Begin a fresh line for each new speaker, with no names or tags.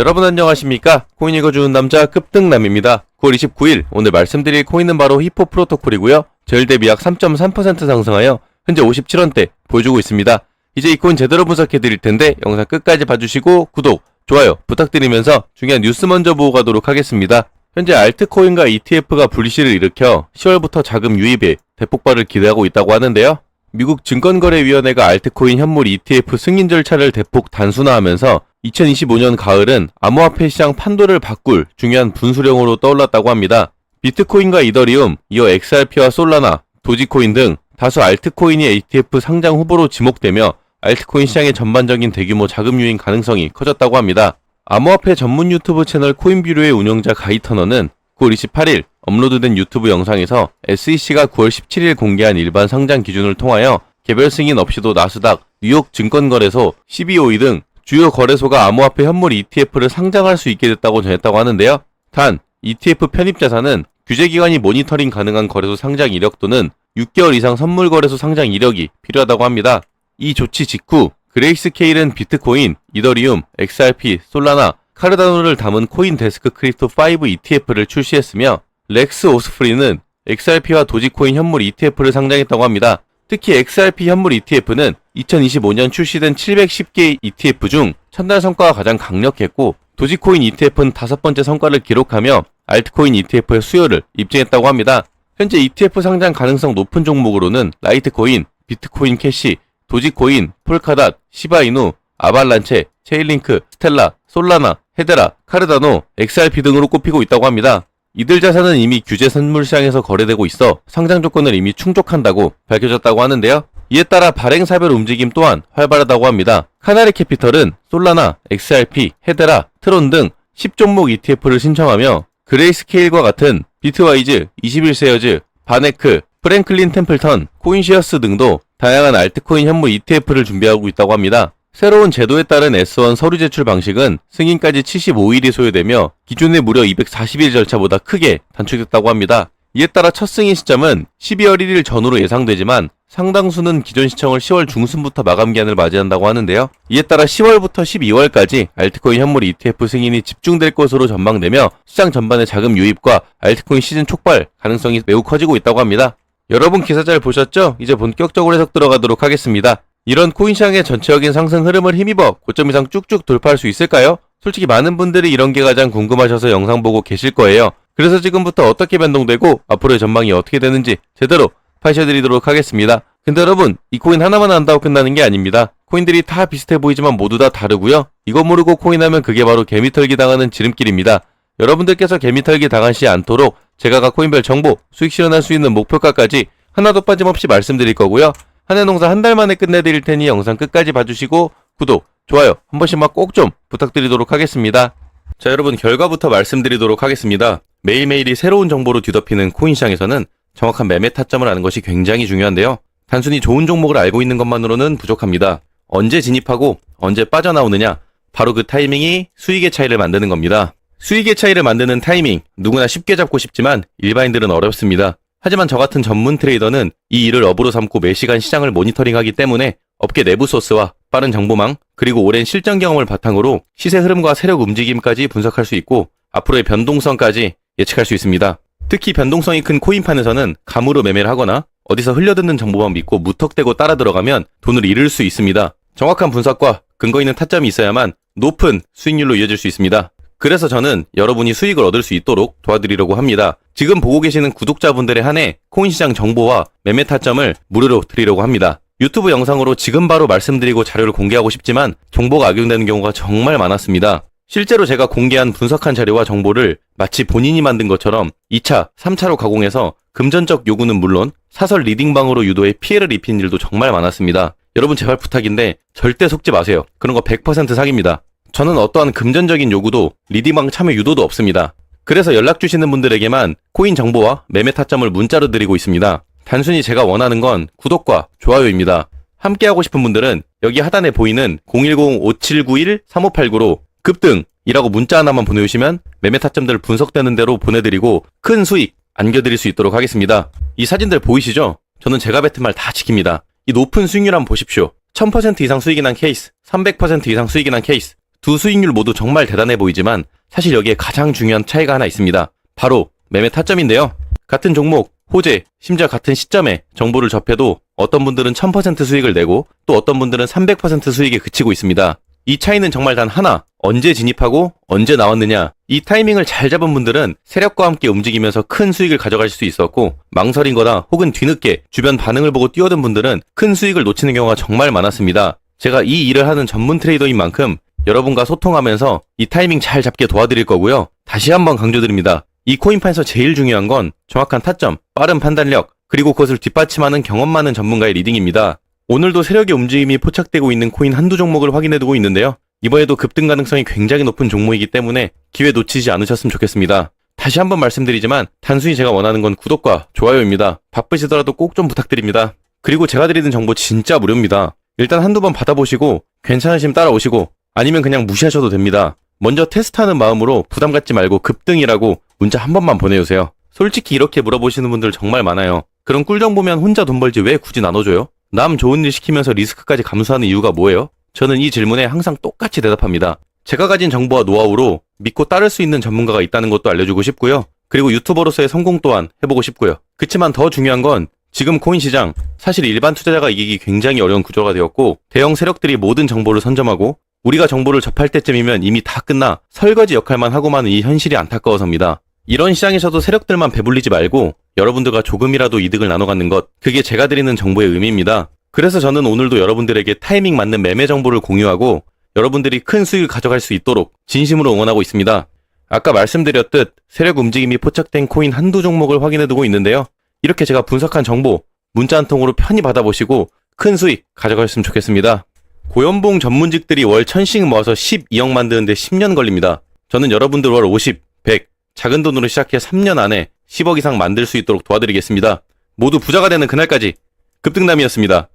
여러분 안녕하십니까? 코인 읽어주는 남자 급등남입니다. 9월 29일 오늘 말씀드릴 코인은 바로 히포 프로토콜이고요. 저일 대비 약 3.3% 상승하여 현재 57원대 보여주고 있습니다. 이제 이 코인 제대로 분석해 드릴 텐데 영상 끝까지 봐주시고 구독, 좋아요 부탁드리면서 중요한 뉴스 먼저 보고 가도록 하겠습니다. 현재 알트코인과 ETF가 불시를 일으켜 10월부터 자금 유입에 대폭발을 기대하고 있다고 하는데요. 미국 증권거래위원회가 알트코인 현물 ETF 승인 절차를 대폭 단순화하면서 2025년 가을은 암호화폐 시장 판도를 바꿀 중요한 분수령으로 떠올랐다고 합니다. 비트코인과 이더리움, 이어 XRP와 솔라나, 도지코인 등 다수 알트코인이 ETF 상장 후보로 지목되며 알트코인 시장의 전반적인 대규모 자금 유인 가능성이 커졌다고 합니다. 암호화폐 전문 유튜브 채널 코인뷰로의 운영자 가이터너는 9월 28일 업로드된 유튜브 영상에서 SEC가 9월 17일 공개한 일반 상장 기준을 통하여 개별 승인 없이도 나스닥, 뉴욕 증권거래소, CBOE 등 주요 거래소가 암호화폐 현물 ETF를 상장할 수 있게 됐다고 전했다고 하는데요. 단, ETF 편입 자산은 규제기관이 모니터링 가능한 거래소 상장 이력 또는 6개월 이상 선물 거래소 상장 이력이 필요하다고 합니다. 이 조치 직후 그레이스케일은 비트코인, 이더리움, XRP, 솔라나, 카르다노를 담은 코인 데스크 크립토 5 ETF를 출시했으며 렉스 오스프리는 XRP와 도지코인 현물 ETF를 상장했다고 합니다. 특히 XRP 현물 ETF는 2025년 출시된 710개 ETF 중 첫날 성과가 가장 강력했고 도지코인 ETF는 다섯 번째 성과를 기록하며 알트코인 ETF의 수요를 입증했다고 합니다. 현재 ETF 상장 가능성 높은 종목으로는 라이트코인, 비트코인 캐시, 도지코인, 폴카닷, 시바이누, 아발란체, 체일링크, 스텔라, 솔라나, 헤데라, 카르다노, XRP 등으로 꼽히고 있다고 합니다. 이들 자산은 이미 규제 선물 시장에서 거래되고 있어 상장 조건을 이미 충족한다고 밝혀졌다고 하는데요. 이에 따라 발행 사별 움직임 또한 활발하다고 합니다. 카나리 캐피털은 솔라나, XRP, 헤데라, 트론 등 10종목 ETF를 신청하며 그레이스케일과 같은 비트와이즈, 21세어즈, 바네크, 프랭클린 템플턴, 코인시어스 등도 다양한 알트코인 현물 ETF를 준비하고 있다고 합니다. 새로운 제도에 따른 S1 서류 제출 방식은 승인까지 75일이 소요되며 기존의 무려 240일 절차보다 크게 단축됐다고 합니다. 이에 따라 첫 승인 시점은 12월 1일 전후로 예상되지만 상당수는 기존 시청을 10월 중순부터 마감 기한을 맞이한다고 하는데요. 이에 따라 10월부터 12월까지 알트코인 현물 ETF 승인이 집중될 것으로 전망되며 시장 전반의 자금 유입과 알트코인 시즌 촉발 가능성이 매우 커지고 있다고 합니다. 여러분 기사 잘 보셨죠? 이제 본격적으로 해석 들어가도록 하겠습니다. 이런 코인 시장의 전체적인 상승 흐름을 힘입어 고점 이상 쭉쭉 돌파할 수 있을까요? 솔직히 많은 분들이 이런 게 가장 궁금하셔서 영상 보고 계실 거예요. 그래서 지금부터 어떻게 변동되고 앞으로의 전망이 어떻게 되는지 제대로 파셔드리도록 하겠습니다. 근데 여러분, 이 코인 하나만 안다고 끝나는 게 아닙니다. 코인들이 다 비슷해 보이지만 모두 다 다르고요. 이거 모르고 코인하면 그게 바로 개미털기 당하는 지름길입니다. 여러분들께서 개미털기 당하시 않도록 제가 각 코인별 정보, 수익 실현할 수 있는 목표가까지 하나도 빠짐없이 말씀드릴 거고요. 한해 농사 한 달 만에 끝내드릴 테니 영상 끝까지 봐주시고 구독, 좋아요 한 번씩만 꼭 좀 부탁드리도록 하겠습니다. 자 여러분 결과부터 말씀드리도록 하겠습니다. 매일매일이 새로운 정보로 뒤덮이는 코인 시장에서는 정확한 매매 타점을 아는 것이 굉장히 중요한데요. 단순히 좋은 종목을 알고 있는 것만으로는 부족합니다. 언제 진입하고 언제 빠져나오느냐 바로 그 타이밍이 수익의 차이를 만드는 겁니다. 수익의 차이를 만드는 타이밍 누구나 쉽게 잡고 싶지만 일반인들은 어렵습니다. 하지만 저 같은 전문 트레이더는 이 일을 업으로 삼고 매시간 시장을 모니터링하기 때문에 업계 내부 소스와 빠른 정보망 그리고 오랜 실전 경험을 바탕으로 시세 흐름과 세력 움직임까지 분석할 수 있고 앞으로의 변동성까지 예측할 수 있습니다. 특히 변동성이 큰 코인판에서는 감으로 매매를 하거나 어디서 흘려듣는 정보만 믿고 무턱대고 따라 들어가면 돈을 잃을 수 있습니다. 정확한 분석과 근거 있는 타점이 있어야만 높은 수익률로 이어질 수 있습니다. 그래서 저는 여러분이 수익을 얻을 수 있도록 도와드리려고 합니다. 지금 보고 계시는 구독자분들에 한해 코인 시장 정보와 매매 타점을 무료로 드리려고 합니다. 유튜브 영상으로 지금 바로 말씀드리고 자료를 공개하고 싶지만 정보가 악용되는 경우가 정말 많았습니다. 실제로 제가 공개한 분석한 자료와 정보를 마치 본인이 만든 것처럼 2차, 3차로 가공해서 금전적 요구는 물론 사설 리딩방으로 유도해 피해를 입힌 일도 정말 많았습니다. 여러분 제발 부탁인데 절대 속지 마세요. 그런 거 100% 사기입니다. 저는 어떠한 금전적인 요구도 리딩방 참여 유도도 없습니다. 그래서 연락 주시는 분들에게만 코인 정보와 매매 타점을 문자로 드리고 있습니다. 단순히 제가 원하는 건 구독과 좋아요입니다. 함께하고 싶은 분들은 여기 하단에 보이는 010-5791-3589로 급등이라고 문자 하나만 보내주시면 매매 타점들 분석되는 대로 보내드리고 큰 수익 안겨드릴 수 있도록 하겠습니다. 이 사진들 보이시죠? 저는 제가 뱉은 말 다 지킵니다. 이 높은 수익률 한번 보십시오. 1000% 이상 수익이 난 케이스, 300% 이상 수익이 난 케이스, 두 수익률 모두 정말 대단해 보이지만 사실 여기에 가장 중요한 차이가 하나 있습니다. 바로 매매 타점인데요. 같은 종목, 호재, 심지어 같은 시점에 정보를 접해도 어떤 분들은 1000% 수익을 내고 또 어떤 분들은 300% 수익에 그치고 있습니다. 이 차이는 정말 단 하나. 언제 진입하고 언제 나왔느냐. 이 타이밍을 잘 잡은 분들은 세력과 함께 움직이면서 큰 수익을 가져갈 수 있었고 망설인 거나 혹은 뒤늦게 주변 반응을 보고 뛰어든 분들은 큰 수익을 놓치는 경우가 정말 많았습니다. 제가 이 일을 하는 전문 트레이더인 만큼 여러분과 소통하면서 이 타이밍 잘 잡게 도와드릴 거고요. 다시 한번 강조드립니다. 이 코인판에서 제일 중요한 건 정확한 타점, 빠른 판단력, 그리고 그것을 뒷받침하는 경험 많은 전문가의 리딩입니다. 오늘도 세력의 움직임이 포착되고 있는 코인 한두 종목을 확인해두고 있는데요. 이번에도 급등 가능성이 굉장히 높은 종목이기 때문에 기회 놓치지 않으셨으면 좋겠습니다. 다시 한번 말씀드리지만 단순히 제가 원하는 건 구독과 좋아요입니다. 바쁘시더라도 꼭 좀 부탁드립니다. 그리고 제가 드리는 정보 진짜 무료입니다. 일단 한두 번 받아보시고 괜찮으시면 따라오시고 아니면 그냥 무시하셔도 됩니다. 먼저 테스트하는 마음으로 부담 갖지 말고 급등이라고 문자 한 번만 보내주세요. 솔직히 이렇게 물어보시는 분들 정말 많아요. 그럼 꿀정 보면 혼자 돈 벌지 왜 굳이 나눠줘요? 남 좋은 일 시키면서 리스크까지 감수하는 이유가 뭐예요? 저는 이 질문에 항상 똑같이 대답합니다. 제가 가진 정보와 노하우로 믿고 따를 수 있는 전문가가 있다는 것도 알려주고 싶고요. 그리고 유튜버로서의 성공 또한 해보고 싶고요. 그치만 더 중요한 건 지금 코인 시장 사실 일반 투자자가 이기기 굉장히 어려운 구조가 되었고 대형 세력들이 모든 정보를 선점하고 우리가 정보를 접할 때쯤이면 이미 다 끝나 설거지 역할만 하고 마는 이 현실이 안타까워서입니다. 이런 시장에서도 세력들만 배불리지 말고 여러분들과 조금이라도 이득을 나눠 갖는 것 그게 제가 드리는 정보의 의미입니다. 그래서 저는 오늘도 여러분들에게 타이밍 맞는 매매 정보를 공유하고 여러분들이 큰 수익을 가져갈 수 있도록 진심으로 응원하고 있습니다. 아까 말씀드렸듯 세력 움직임이 포착된 코인 한두 종목을 확인해 두고 있는데요. 이렇게 제가 분석한 정보 문자 한 통으로 편히 받아보시고 큰 수익 가져가셨으면 좋겠습니다. 고연봉 전문직들이 월 1000씩 모아서 12억 만드는데 10년 걸립니다. 저는 여러분들 월 50, 100, 작은 돈으로 시작해 3년 안에 10억 이상 만들 수 있도록 도와드리겠습니다. 모두 부자가 되는 그날까지 급등남이었습니다.